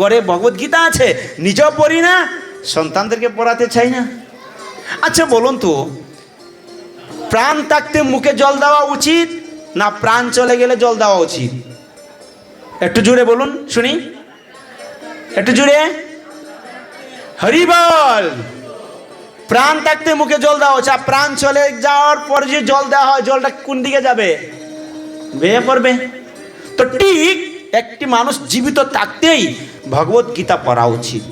ঘরে ভগবত গীতা আছে, নিজেও পড়ি না, সন্তানদেরকে পড়াতে চাই না। আচ্ছা বলুন তো, প্রাণ থাকতে মুখে জল দেওয়া উচিত না প্রাণ চলে গেলে জল দেওয়া উচিত? একটু জুড়ে বলুন, শুনি। একটু জুড়ে হরিবল প্রাণ থাকতে মুখে জল দেওয়া আর প্রাণ চলে যাওয়ার পরে যে জল দেওয়া হয়, জলটা কোন দিকে যাবে? বেয়ে পড়বে। তো ঠিক একটি মানুষ জীবিত থাকতেই ভগবত গীতা পড়া উচিত।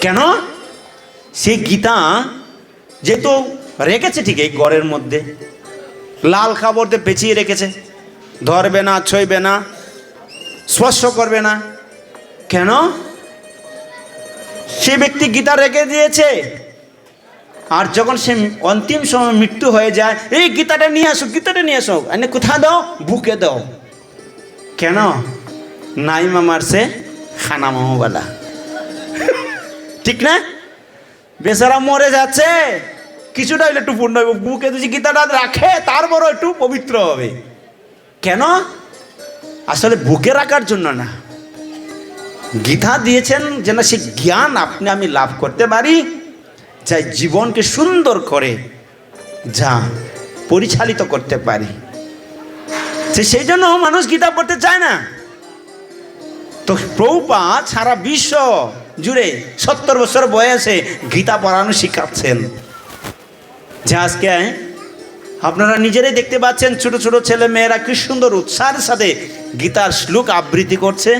কেন? সেই গীতা যেহেতু রেখেছে ঠিক এই ঘরের মধ্যে। লাল খাবারতে পেঁচিয়ে রেখেছে। ধরবে না, ছইবে না, স্পর্শ করবে না। কেন? সে ব্যক্তি গীতা রেখে দিয়েছে। আর যখন সে অন্তিম সময় মৃত্যু হয়ে যায়, এই গীতাটা নিয়ে আসো, গীতাটা নিয়ে আসো। এনে কোথায় দাও? বুকে দাও। কেন? নাই মামার সে খানা মামাবালা ঠিক না? বেচারা মরে যাচ্ছে। কিছুটা হইলে একটু পূর্ণ হবে বুকে যদি গীতাটা রাখে, তারপরও একটু পবিত্র হবে। কেন? আসলে বুকে রাখার জন্য না। গীতা দিয়েছেন যেন সে জ্ঞান আপনি আমি লাভ করতে পারি যা জীবনকে সুন্দর করে যা পরিচালিত করতে পারি। যে সেই জন্য মানুষ গীতা পড়তে চায় না। তো প্রভুপা সারা বিশ্ব জুড়ে সত্তর বছর বয়সে গীতা পড়ানো শিখাচ্ছেন। যে আজকে আপনারা নিজেরাই দেখতে পাচ্ছেন ছোট ছোট ছেলে মেয়েরা কি সুন্দর উৎসাহের সাথে গীতার শ্লোক আবৃত্তি করছে।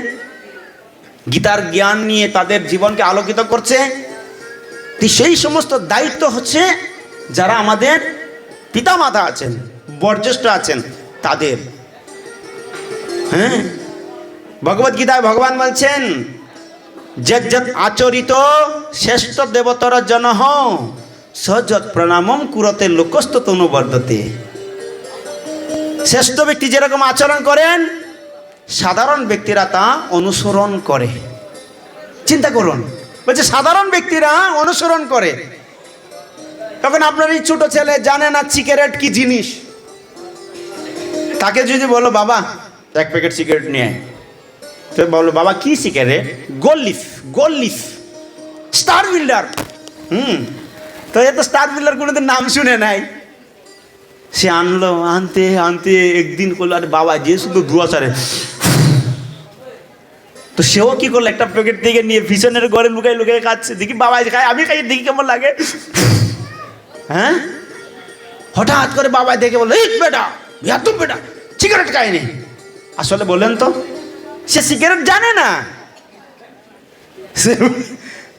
গীতার জ্ঞান নিয়ে তাদের জীবনকে আলোকিত করছে। সেই সমস্ত দায়িত্ব হচ্ছে যারা আমাদের পিতামাতা আছেন, বয়োজ্যেষ্ঠ আছেন, তাদের। হ্যাঁ? ভগবত গীতায় ভগবান বলছেন, যত আচরিত শ্রেষ্ঠ দেবতর জন সযত প্রণামম কুরতে লোকস্ত তনুবর্ধতে শ্রেষ্ঠ ব্যক্তি যেরকম আচরণ করেন, সাধারণ ব্যক্তিরা তা অনুসরণ করে। চিন্তা করুন, বলছে সাধারণ ব্যক্তিরা অনুসরণ করে। তখন আপনার এই ছোট ছেলে জানে না সিগারেট কি জিনিস। তাকে যদি বলো, বাবা এক প্যাকেট সিগারেট নিয়ে তো বলো বাবা, কি সিগারেট গোল্লিফ গোল্লিফ স্টার বিল্ডার হুম। তো এ তো স্টার বিল্ডার কোনোদিন নাম শুনে নাই। সে আনলো, আনতে আনতে একদিন করল, আরে বাবা, যে শুধু ধোয়া সারে তো সেও কি করল, একটা প্যাকেট থেকে নিয়ে পিছনের ঘরে লুকাই লুকাই খাচ্ছে। দেখি বাবা খাই আমি খাই, দেখি কেমন লাগে। হ্যাঁ? হঠাৎ করে বাবা দেখে বলল, এই বেটা, এত বেটা সিগারেট খায়নি। আসলে বলেন তো। সে সিগারেট জানে না।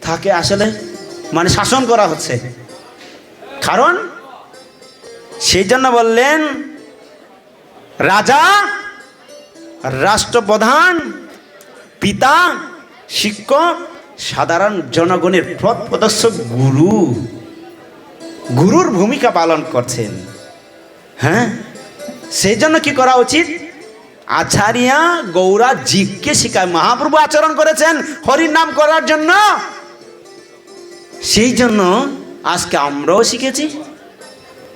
তাকে আসলে মানে শাসন করা হচ্ছে। কারণ সেই জন্য বললেন, রাজা, রাষ্ট্রপ্রধান, পিতা, শিক্ষক, সাধারণ জনগণের পথ প্রদর্শক গুরু, গুরুর ভূমিকা পালন করছেন। হ্যাঁ? সেই জন্য কি করা উচিত? আচারিয়া গৌরা জীবকে শিখায়। মহাপ্রভু আচরণ করেছেন হরির নাম করার জন্য। সেই জন্য আজকে আমরাও শিখেছি।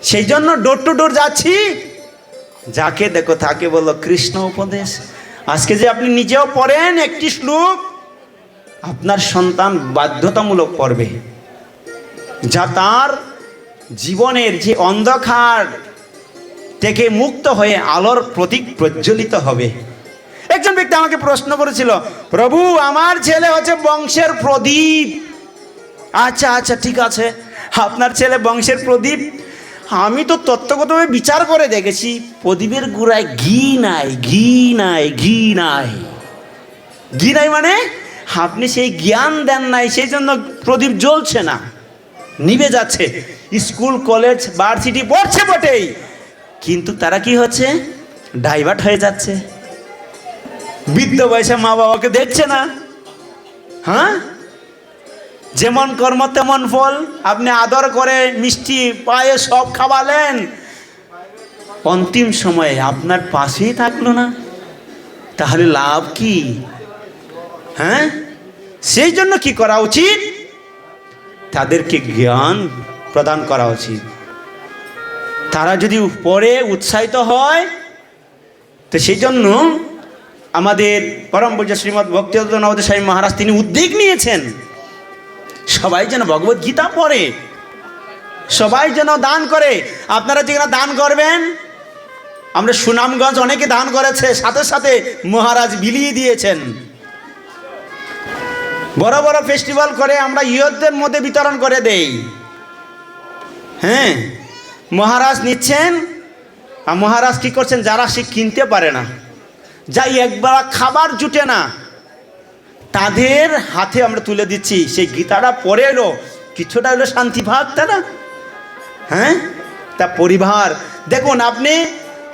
সেই জন্য ডোর টু ডোর যাচ্ছি। যাকে দেখো, তাকে বলো, কৃষ্ণ উপদেশ। আজকে যে আপনি নিজেও পড়েন একটি শ্লোক, আপনার সন্তান বাধ্যতামূলক পড়বে। যা তার জীবনের যে অন্ধকার থেকে মুক্ত হয়ে আলোর প্রতীক প্রজ্বলিত হবে। একজন ব্যক্তি আমাকে প্রশ্ন করেছিল, প্রভু, আমার ছেলে হচ্ছে বংশের প্রদীপ। আচ্ছা আচ্ছা ঠিক আছে, আপনার ছেলে বংশের প্রদীপ? আমি তো তত্ত্বগতভাবে বিচার করে দেখেছি, প্রদীপের গুড়ায় ঘি নাই ঘি নাই ঘি নাই। ঘি নাই মানে? আপনি সেই জ্ঞান দেন নাই, সেই জন্য প্রদীপ জ্বলছে না, নিভে যাচ্ছে। স্কুল, কলেজ, ভার্সিটি পড়ছে বটেই। কিন্তু তারা কি হচ্ছে? ডাইভার্ট হয়ে যাচ্ছে। বৃদ্ধ বয়সে মা বাবাকে দেখছে না। হ্যাঁ? যেমন কর্ম, তেমন ফল। আপনি আদর করে মিষ্টি পায়ে সব খাওয়ালেন। অন্তিম সময়ে আপনার পাশেই থাকল না। তাহলে লাভ কি? হ্যাঁ? সেই জন্য কি করা উচিত? তাদেরকে জ্ঞান প্রদান করা উচিত। তারা যদি পড়ে উৎসাহিত হয়, তো সেই জন্য আমাদের পরম পূজ্য শ্রীমৎ ভক্তিনাথ স্বামী মহারাজ তিনি উদ্যোগ নিয়েছেন। সবাই যেন ভগবত গীতা পড়ে, সবাই যেন দান করে। আপনারা যেখানে দান করবেন, আমরা সুনামগঞ্জ অনেকে দান করেছে, সাথে সাথে মহারাজ বিলিয়ে দিয়েছেন। বড় বড় ফেস্টিভ্যাল করে আমরা ইয়তদের মধ্যে বিতরণ করে দেই। হ্যাঁ? মহারাজ নিচ্ছেন, আর মহারাজ কি করছেন? যারা সে কিনতে পারে না, যাই একবার খাবার জুটে না, তাদের হাতে আমরা তুলে দিচ্ছি। সেই গীতাটা পরে এলো, কিছুটা হলো শান্তি ভাব তারা হ্যাঁ? তা পরিবার, দেখুন, আপনি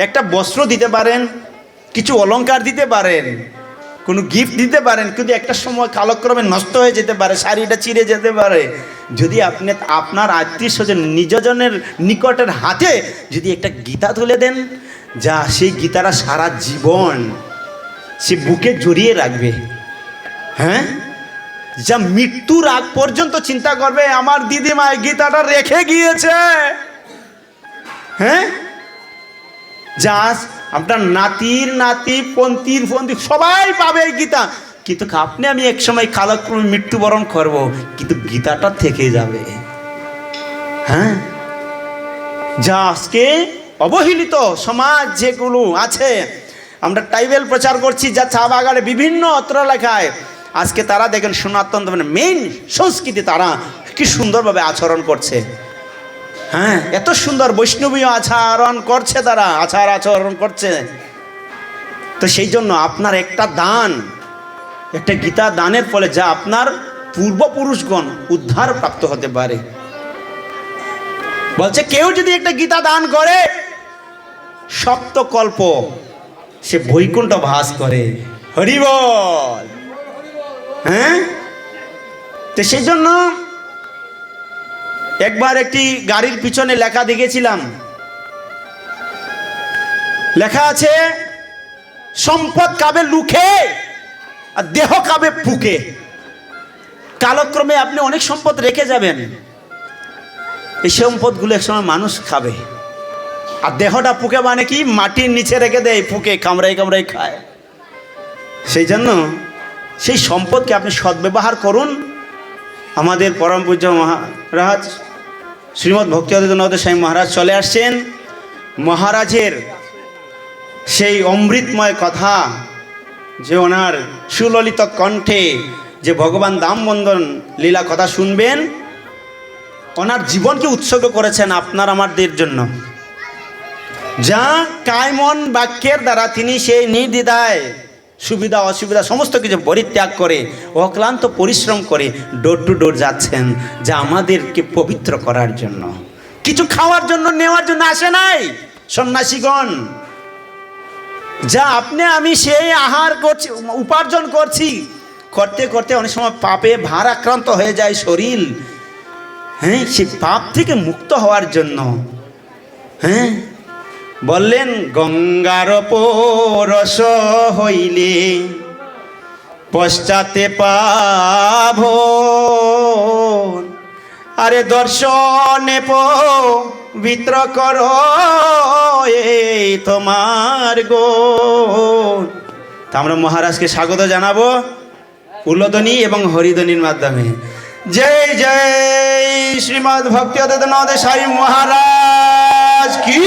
একটা বস্ত্র দিতে পারেন, কিছু অলংকার দিতে পারেন কোনো গিফট দিতে পারেন, কিন্তু একটা সময় কালক্রমে নষ্ট হয়ে যেতে পারে, শাড়িটা চিড়ে যেতে পারে। যদি আপনি আপনার আত্মীয় স্বজন, নিজজনের নিকটের হাতে যদি একটা গীতা তুলে দেন, যা সেই গীতাটা সারা জীবন সে বুকে জড়িয়ে রাখবে। হ্যাঁ? যা মৃত্যুর আগ পর্যন্ত চিন্তা করবে, আমার দিদিমা গীতাটা রেখে গিয়েছে। হ্যাঁ? যা আপনার নাতির নাতি, পন্থীর পন্থী, সবাই পাবে গীতা। কিন্তু আপনি, আমি এক সময় কালক্রমে মৃত্যুবরণ করব, কিন্তু গীতাটা থেকে যাবে। হ্যাঁ? যা আজকে অবহেলিত সমাজ যেগুলো আছে, আমরা টাইবেল প্রচার করছি, যা চা বাগানে বিভিন্ন অত্র লেখায় আজকে তারা দেখেন সনাতন মেইন সংস্কৃতি, তারা কি সুন্দরভাবে আচরণ করছে। হ্যাঁ? এত সুন্দর বৈষ্ণবীয় আচরণ করছে তারা, আচার আচরণ করছে। তো সেই জন্য আপনার একটা দান, একটা গীতা দানের ফলে যা আপনার পূর্বপুরুষগণ উদ্ধার প্রাপ্ত হতে পারে। বলছে, কেউ যদি একটা গীতা দান করে, সপ্তকল্প, সে বৈকুণ্ঠ ভাস করে। হরিবল! হ্যাঁ? তো সেই জন্য একবার একটি গাড়ির পিছনে লেখা দেখেছিলাম। লেখা আছে, সম্পদ কাবে লুখে আর দেহ কাবে পুকে কালক্রমে আপনি অনেক সম্পদ রেখে যাবেন। এই সম্পদগুলো একসময় মানুষ খাবে। আর দেহটা পুকে মানে কি? মাটির নিচে রেখে দেয় পুকে কামড়াই কামড়াই খায়। সেই জন্য সেই সম্পদকে আপনি সদ্ব্যবহার করুন। আমাদের পরম পূজ্য মহারাজ শ্রীমৎ ভক্তি আদিত্যনাথ স্বামী মহারাজ চলে আসছেন। মহারাজের সেই অমৃতময় কথা যে ওনার সুললিত কণ্ঠে যে ভগবান দামবন্ধন লীলা কথা শুনবেন, ওনার জীবনকে উৎসর্গ করেছেন আপনার আমাদের জন্য। যা কায়মন বাক্যের দ্বারা তিনি সেই নির্দ্বিধায় সুবিধা, অসুবিধা, সমস্ত কিছু পরিত্যাগ করে, অক্লান্ত পরিশ্রম করে ডোর টু ডোর যাচ্ছেন, যা আমাদেরকে পবিত্র করার জন্য। কিছু খাওয়ার জন্য, নেওয়ার জন্য আসে নাই, সন্ন্যাসীগণ। যা আপনি, আমি সেই আহার করছি, উপার্জন করছি। করতে করতে অনেক সময় পাপে ভার আক্রান্ত হয়ে যায় শরীর। হ্যাঁ সে পাপ থেকে মুক্ত হওয়ার জন্য। হ্যাঁ বললেন, গঙ্গার পরশ হইলে পশ্চাতে পাভ আরে দর্শনে পবিত্র কর তোমার গো আমরা মহারাজকে স্বাগত জানাব উল্লধ্বনি এবং হরিধ্বনির মাধ্যমে। জয় জয়, শ্রীমদ ভক্তি আদিত্যনাথ সাই মহারাজ, কি